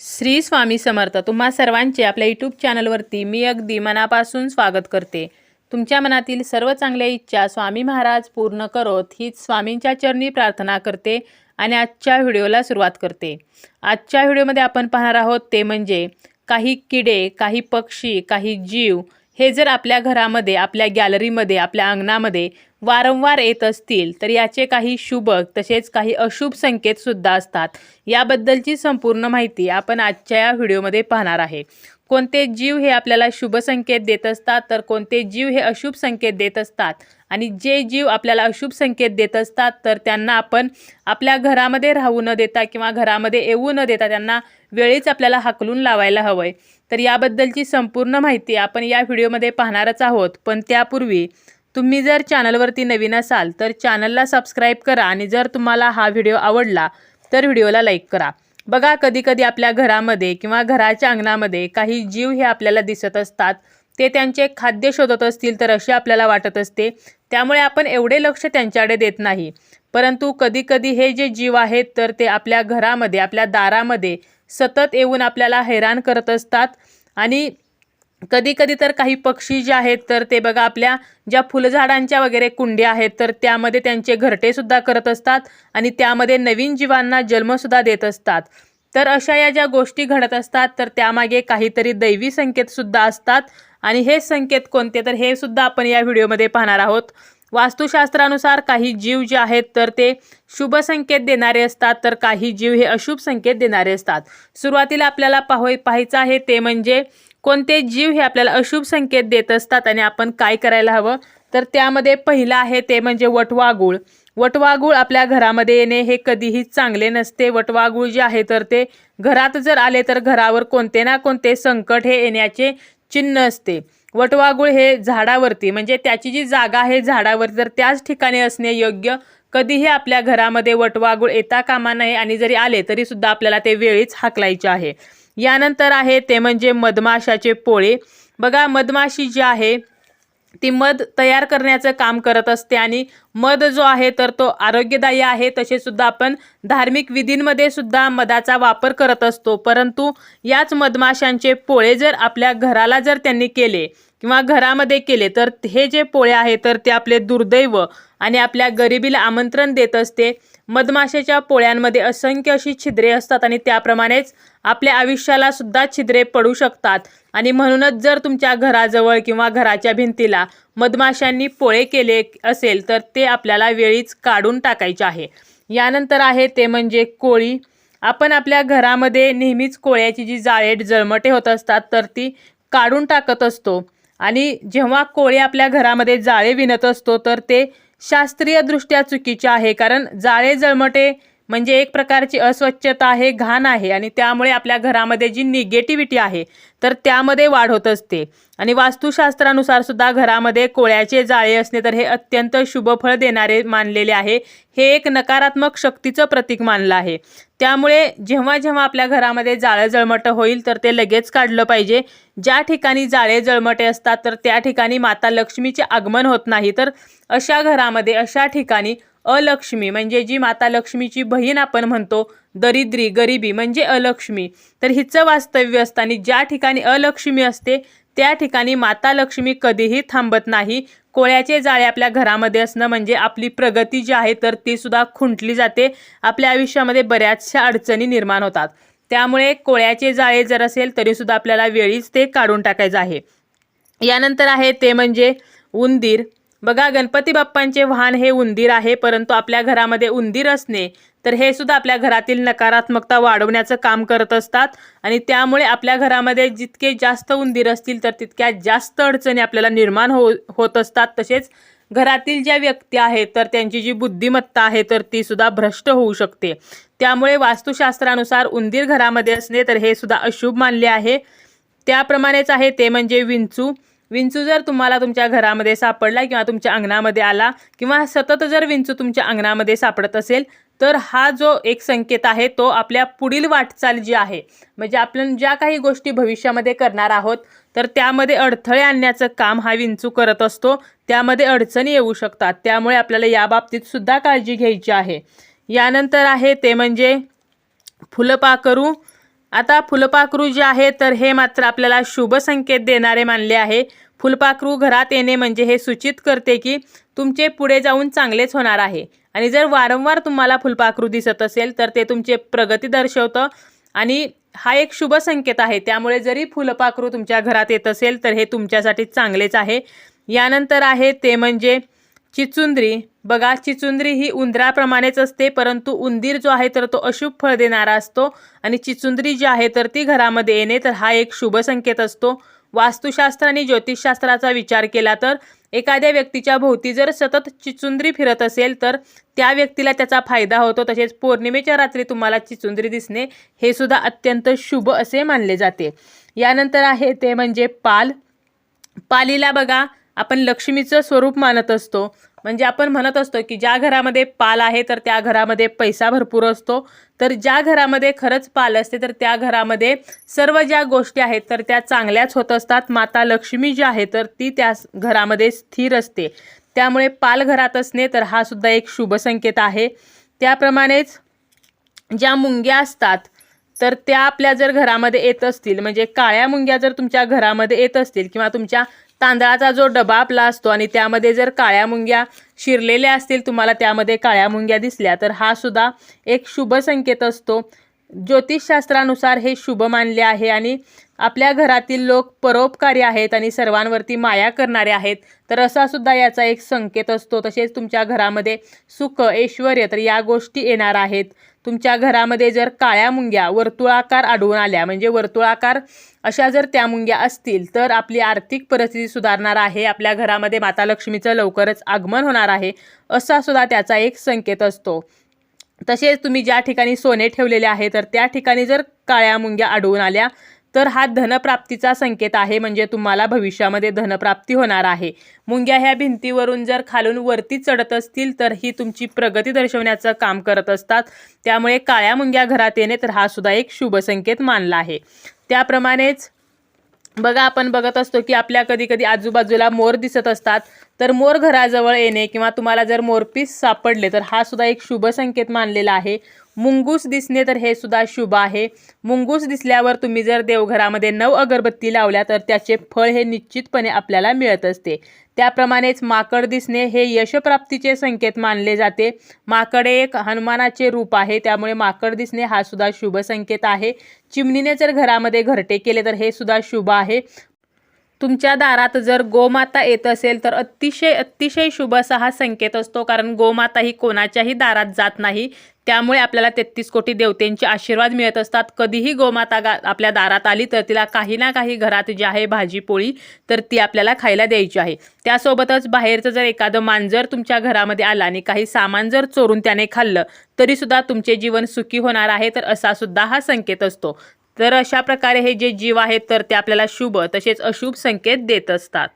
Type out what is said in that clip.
श्री स्वामी समर्थ तुम्हा सर्वांचे आपल्या यूट्यूब चॅनलवरती मी अगदी मनापासून स्वागत करते. तुमच्या मनातील सर्व चांगल्या इच्छा स्वामी महाराज पूर्ण करोत हीच स्वामींच्या चरणी प्रार्थना करते आणि आजच्या व्हिडिओला सुरुवात करते. आजच्या व्हिडिओमध्ये आपण पाहणार आहोत ते म्हणजे काही किडे काही पक्षी काही जीव हे जर आपल्या घरामध्ये आपल्या गॅलरीमध्ये आपल्या अंगणामध्ये वारंवार येत असतील तर याचे काही शुभ तसेच काही अशुभ संकेत सुद्धा असतात. याबद्दलची संपूर्ण माहिती आपण आजच्या या व्हिडिओमध्ये पाहणार आहे. कोणते जीव हे आपल्याला शुभ संकेत देत असतात तर कोणते जीव हे अशुभ संकेत देत असतात? आणि जे जीव आपल्याला अशुभ संकेत देत असतात तर त्यांना आपण आपल्या घरामध्ये राहू न देता किंवा घरामध्ये येऊ न देता त्यांना वेळीच आपल्याला हाकलून लावायला हवं आहे तर याबद्दलची संपूर्ण माहिती आपण या व्हिडिओमध्ये पाहणारच आहोत. पण त्यापूर्वी तुम्ही जर चॅनलवरती नवीन असाल तर चॅनलला सबस्क्राईब करा आणि जर तुम्हाला हा व्हिडिओ आवडला तर व्हिडिओला लाईक करा. बघा कधीकधी आपल्या घरामध्ये किंवा घराच्या अंगणामध्ये काही जीव हे आपल्याला दिसत असतात. ते त्यांचे खाद्य शोधत असतील तर असे आपल्याला वाटत असते. त्यामुळे आपण एवढे लक्ष त्यांच्याकडे देत नाही. परंतु कधीकधी हे जे जीव आहेत तर ते आपल्या घरामध्ये आपल्या दारामध्ये सतत येऊन आपल्याला हैराण करत असतात. आणि कधी कधी तर काही पक्षी जे आहेत तर ते बघा आपल्या ज्या फुलझाडांच्या वगैरे कुंड्या आहेत तर त्यामध्ये त्यांचे घरटेसुद्धा करत असतात आणि त्यामध्ये नवीन जीवांना जन्मसुद्धा देत असतात. तर अशा या ज्या गोष्टी घडत असतात तर त्यामागे काहीतरी दैवी संकेतसुद्धा असतात आणि हे संकेत कोणते? तर हे सुद्धा आपण या व्हिडिओमध्ये पाहणार आहोत. वास्तुशास्त्रानुसार काही जीव जे आहेत तर ते शुभ संकेत देणारे असतात तर काही जीव हे अशुभ संकेत देणारे असतात. सुरुवातीला आपल्याला पाहो पाहायचं आहे ते म्हणजे कोणते जीव हे आपल्याला अशुभ संकेत देत असतात आणि आपण काय करायला हवं? तर त्यामध्ये पहिलं आहे ते म्हणजे वटवागुळ. वटवागुळ आपल्या घरामध्ये येणे हे कधीही चांगले नसते. वटवागुळ जे आहे तर ते घरात जर आले तर घरावर कोणते ना कोणते संकट हे येण्याचे चिन्ह असते. वटवागुळ हे झाडावरती म्हणजे त्याची जी जागा आहे झाडावरती तर त्याच ठिकाणी असणे योग्य. कधीही आपल्या घरामध्ये वटवागुळ येता कामा नये आणि जरी आले तरी सुद्धा आपल्याला ते वेळीच हाकलायचे आहे. यानंतर आहे ते म्हणजे मधमाशाचे पोळे. बघा मधमाशी जी आहे ती मध तयार करण्याचं काम करत असते आणि मध जो आहे तर तो आरोग्यदायी आहे. तसेसुद्धा आपण धार्मिक विधींमध्ये सुद्धा मधाचा वापर करत असतो. परंतु याच मधमाशांचे पोळे जर आपल्या घराला जर त्यांनी केले किंवा घरामध्ये केले तर हे जे पोळे आहे तर ते आपले दुर्दैव आणि आपल्या गरिबीला आमंत्रण देत असते. मधमाशाच्या पोळ्यांमध्ये असंख्य अशी छिद्रे असतात आणि त्याप्रमाणेच आपल्या आयुष्याला सुद्धा छिद्रे पडू शकतात. आणि म्हणूनच जर तुमच्या घराजवळ किंवा घराच्या भिंतीला मधमाशांनी पोळे केले असेल तर ते आपल्याला वेळीच काढून टाकायचे आहे. यानंतर आहे ते म्हणजे कोळी. आपण आपल्या घरामध्ये नेहमीच कोळ्याची जी जाळेट जळमटे होत असतात तर ती काढून टाकत असतो. आणि जेव्हा कोळी आपल्या घरामध्ये जाळे विणत असतो तर ते शास्त्रीयदृष्ट्या चुकीचे आहे कारण जाळे जळमटे म्हणजे एक प्रकारची अस्वच्छता आहे घाण आहे आणि त्यामुळे आपल्या घरामध्ये जी निगेटिव्हिटी आहे तर त्यामध्ये वाढ होत असते. आणि वास्तुशास्त्रानुसार सुद्धा घरामध्ये कोळ्याचे जाळे असणे तर हे अत्यंत शुभफळ देणारे मानलेले आहे. हे एक नकारात्मक शक्तीचं प्रतीक मानलं आहे. त्यामुळे जेव्हा जेव्हा आपल्या घरामध्ये जाळं जळमटं होईल तर ते लगेच काढलं पाहिजे. ज्या ठिकाणी जाळे जळमटे असतात तर त्या ठिकाणी माता लक्ष्मीचे आगमन होत नाही. तर अशा घरामध्ये अशा ठिकाणी अलक्ष्मी म्हणजे जी माता लक्ष्मीची बहीण आपण म्हणतो दरिद्री गरिबी म्हणजे अलक्ष्मी. तर हिचं वास्तव्य असतं आणि ज्या ठिकाणी अलक्ष्मी असते त्या ठिकाणी माता लक्ष्मी कधीही थांबत नाही. कोळ्याचे जाळे आपल्या घरामध्ये असणं म्हणजे आपली प्रगती जी आहे तर ती सुद्धा खुंटली जाते. आपल्या आयुष्यामध्ये बऱ्याचशा अडचणी निर्माण होतात. त्यामुळे कोळ्याचे जाळे जर असेल तरीसुद्धा आपल्याला वेळीच ते काढून टाकायचं आहे. यानंतर आहे ते म्हणजे उंदीर. बघा गणपती बाप्पांचे वाहन हे उंदीर आहे परंतु आपल्या घरामध्ये उंदीर असणे तर हे सुद्धा आपल्या घरातील नकारात्मकता वाढवण्याचं काम करत असतात. आणि त्यामुळे आपल्या घरामध्ये जितके जास्त उंदीर असतील तर तितक्या जास्त अडचणी आपल्याला निर्माण हो होत असतात. तसेच घरातील ज्या व्यक्ती आहेत तर त्यांची जी बुद्धिमत्ता आहे तर ती सुद्धा भ्रष्ट होऊ शकते. त्यामुळे वास्तुशास्त्रानुसार उंदीर घरामध्ये असणे तर हे सुद्धा अशुभ मानले आहे. त्याप्रमाणेच आहे ते म्हणजे विंचू. विंचू जर तुम्हाला तुमच्या घरामध्ये सापडला किंवा तुमच्या अंगणामध्ये आला किंवा सतत जर विंचू तुमच्या अंगणामध्ये सापडत असेल तर हा जो एक संकेत आहे तो आपल्या पुढील वाटचाल जी आहे म्हणजे आपण ज्या काही गोष्टी भविष्यामध्ये करणार आहोत तर त्यामध्ये अडथळे आणण्याचं काम हा विंचू करत असतो. त्यामध्ये अडचणी येऊ शकतात. त्यामुळे आपल्याला या बाबतीत सुद्धा काळजी घ्यायची आहे. यानंतर आहे ते म्हणजे फुलपाखरू. आता फुलपाखरू जे आहे तर हे मात्र आपल्याला शुभ संकेत देणारे मानले आहे. फुलपाखरू घरात येणे म्हणजे हे सूचित करते की तुमचे पुढे जाऊन चांगलेच होणार आहे. आणि जर वारंवार तुम्हाला फुलपाखरू दिसत असेल तर ते तुमचे प्रगती दर्शवतं. आणि हा एक शुभ संकेत आहे. त्यामुळे जरी फुलपाखरू तुमच्या घरात येत असेल तर हे तुमच्यासाठी चांगलेच आहे. यानंतर आहे ते म्हणजे चिचुंद्री बघा चिचुंद्री ही उंदराप्रमाणेच असते परंतु उंदीर जो आहे तर तो अशुभ फळ देणारा असतो आणि चिचुंद्री जी आहे तर ती घरामध्ये येणे तर हा एक शुभ संकेत असतो. वास्तुशास्त्र आणि ज्योतिषशास्त्राचा विचार केला तर एखाद्या व्यक्तीच्या भोवती जर सतत चिचुंद्री फिरत असेल तर त्या व्यक्तीला त्याचा फायदा होतो. तसेच पौर्णिमेच्या रात्री तुम्हाला चिचुंद्री दिसणे हे सुद्धा अत्यंत शुभ असे मानले जाते. यानंतर आहे ते म्हणजे पाल. पालीला बघा आपण लक्ष्मीचं स्वरूप मानत असतो. म्हणजे आपण म्हणत असतो की ज्या घरामध्ये पाल आहे तर त्या घरामध्ये पैसा भरपूर असतो. तर ज्या घरामध्ये खरंच पाल असते तर त्या घरामध्ये सर्व ज्या गोष्टी आहेत तर त्या चांगल्याच होत असतात. माता लक्ष्मी जी आहे तर ती त्या घरामध्ये स्थिर असते. त्यामुळे पाल घरात असणे तर हा सुद्धा एक शुभ संकेत आहे. त्याप्रमाणेच ज्या मुंग्या असतात तर त्या आपल्या जर घरामध्ये येत असतील म्हणजे काळ्या मुंग्या जर तुमच्या घरामध्ये येत असतील किंवा तुमच्या तांदळाचा जो डबा आपला असतो आणि त्यामध्ये जर काळ्या मुंग्या शिरलेल्या असतील तुम्हाला त्यामध्ये काळ्या मुंग्या दिसल्या तर हा सुद्धा एक शुभ संकेत असतो. ज्योतिषशास्त्रानुसार हे शुभ मानले आहे आणि आपल्या घरातील लोक परोपकारी आहेत आणि सर्वांवरती माया करणारे आहेत तर असा सुद्धा याचा एक संकेत असतो. तसेच तुमच्या घरामध्ये सुख ऐश्वर तर या गोष्टी येणार आहेत. तुमच्या घरामध्ये जर काळ्या मुंग्या वर्तुळाकार आढळून आल्या म्हणजे वर्तुळाकार अशा जर त्या मुंग्या असतील तर आपली आर्थिक परिस्थिती सुधारणार आहे आपल्या घरामध्ये माता लक्ष्मीचं लवकरच आगमन होणार आहे असा सुद्धा त्याचा एक संकेत असतो. तसेच तुम्ही ज्या ठिकाणी सोने ठेवलेले आहे तर त्या ठिकाणी जर काळ्या मुंग्या आढळून आल्या तर हा धनप्राप्तीचा संकेत आहे म्हणजे तुम्हाला भविष्यामध्ये धनप्राप्ती होणार आहे. मुंग्या ह्या भिंतीवरून जर खालून वरती चढत असतील तर ही तुमची प्रगती दर्शवण्याचं काम करत असतात. त्यामुळे काळ्या मुंग्या घरात येणे तर हा सुद्धा एक शुभ संकेत मानला आहे. त्याप्रमाणेच बघा आपण बघत असतो की आपल्या कधी कधी आजूबाजूला मोर दिसत असतात. तर मोर घराजवळ येणे किंवा तुम्हाला जर मोरपीस सापडले तर हा सुद्धा एक शुभ संकेत मानलेला आहे. मुंगूस दिसणे तर हे सुद्धा शुभ आहे. मुंगूस दिसल्यावर तुम्ही जर देवघरामध्ये नऊ अगरबत्ती लावल्या तर त्याचे फळ हे निश्चितपणे आपल्याला मिळत असते. त्याप्रमाणेच माकड दिसणे हे यशप्राप्तीचे संकेत मानले जाते. माकड हे एक हनुमानाचे रूप आहे त्यामुळे माकड दिसणे हा सुद्धा शुभ संकेत आहे. चिमणीने जर घरामध्ये घरटे केले तर हे सुद्धा शुभ आहे. तुमच्या दारात जर गोमाता येत असेल तर अतिशय अतिशय शुभ असा हा संकेत असतो. कारण गोमाता ही कोणाच्याही दारात जात नाही. त्यामुळे आपल्याला तेहतीस कोटी देवतेंचे आशीर्वाद मिळत असतात. कधीही गोमाता गा आपल्या दारात आली तर तिला काही ना काही घरात जी आहे भाजी पोळी तर ती आपल्याला खायला द्यायची आहे. त्यासोबतच बाहेरचं जर एखादं मांजर तुमच्या घरामध्ये आलं आणि काही सामान जर चोरून त्याने खाल्लं तरीसुद्धा तुमचे जीवन सुखी होणार आहे. तर असा सुद्धा हा संकेत असतो. तर अशा प्रकारे हे जे जीव आहेत तर ते आपल्याला शुभ तसेच अशुभ संकेत देत असतात.